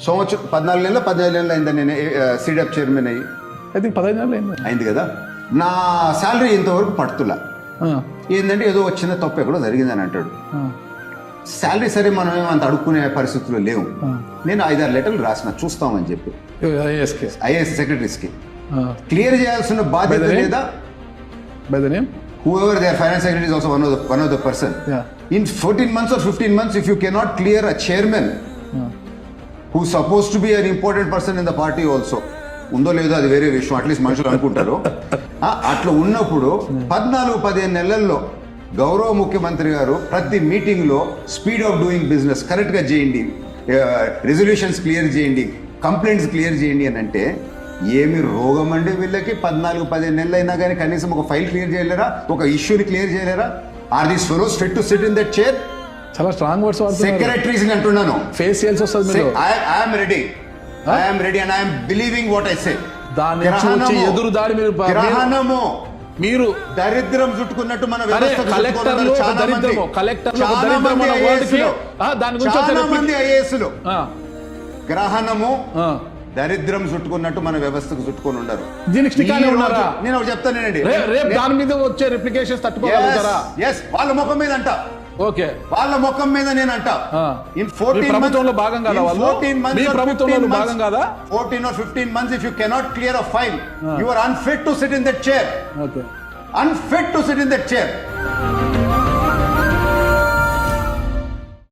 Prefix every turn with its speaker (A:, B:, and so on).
A: సంవత్సరం పద్నాలుగు నెలలు పద్నాలుగు నెలలు అయిందా నేను సీడప్ చైర్మన్ అయ్యి.
B: ఐ థింక్ పదహైదు నెలలు అయింది.
A: అయింది కదా? నా శాలరీ ఇంతవరకు పడుతులా. ఏంటంటే ఏదో వచ్చిన తప్పు ఎక్కడో జరిగిందని అంటాడు. శాలరీ సరే మనం ఏమంత అడుక్కునే పరిస్థితుల్లో లేవు. నేను ఐదారు లెటర్లు రాసిన చూస్తామని చెప్పి. ఐఏఎస్ సెక్రటరీస్కి. క్లియర్ చేయాల్సిన బాధ్యత? లేదా?
B: By the name
A: whoever their finance secretary is also one of the one of the person.
B: Yeah.
A: In 14 months or 15 months, if you cannot clear a who suppose to be an important person in the party also ఉందో లేదో అది వేరే విషయం. At least మనుషులు అనుకుంటారు. అట్లా ఉన్నప్పుడు పద్నాలుగు పదిహేను నెలల్లో గౌరవ ముఖ్యమంత్రి గారు ప్రతి మీటింగ్లో స్పీడ్ ఆఫ్ డూయింగ్ బిజినెస్ కరెక్ట్గా చేయండి. రెజల్యూషన్స్ క్లియర్ చేయండి. కంప్లైంట్స్ క్లియర్ చేయండి అని అంటే ఏమి రోగం అండి వీళ్ళకి? పద్నాలుగు పదిహేను నెలలు అయినా కానీ కనీసం ఒక ఫైల్ క్లియర్ చేయలేరా? ఒక ఇష్యూని క్లియర్ చేయలేరా? Are these fellows fit to sit in that chair
B: చాలా స్ట్రాంగ్ వర్డ్స్
A: సెక్రటరీస్ అంటున్నాను.
B: ఫేస్ చేయాల్సి వస్తుంది
A: I'm ready I'm ready and I'm believing what I say
B: దాన్ని చూచి ఎదురు దాడి మీరు
A: గ్రహణము.
B: మీరు
A: దరిద్రం చుట్టుకున్నట్టు మన
B: కలెక్టర్లు. దరిద్రము కలెక్టర్లు ఒక
A: చాలా
B: దరిద్రము
A: మంది
B: అన్న word కి,
A: IAS లు.
B: ఆ, దాని గురించి
A: మంది ఐఏఎస్లు. గ్రహణము. దరిద్రం చుట్టుకున్నట్టు మన వ్యవస్థకు చుట్టుకొని ఉండరు
B: దీనికి?
A: నేను
B: రే- రేపు దాని మీద వచ్చే రిప్లికేషన్స్ తట్టుకోగలుగుతారా?
A: ఎస్ వాళ్ళ ముఖం మీద అంట
B: ఓకే
A: వాళ్ళ ముఖం మీద నేను అంట. ఇన్
B: మీ ప్రభుత్వంలో భాగం కాదా వాళ్ళు? మీ ప్రభుత్వంలో భాగం కాదా?
A: Fourteen or fifteen months if you cannot clear a file you are unfit to sit in that chair
B: okay
A: unfit to sit in that chair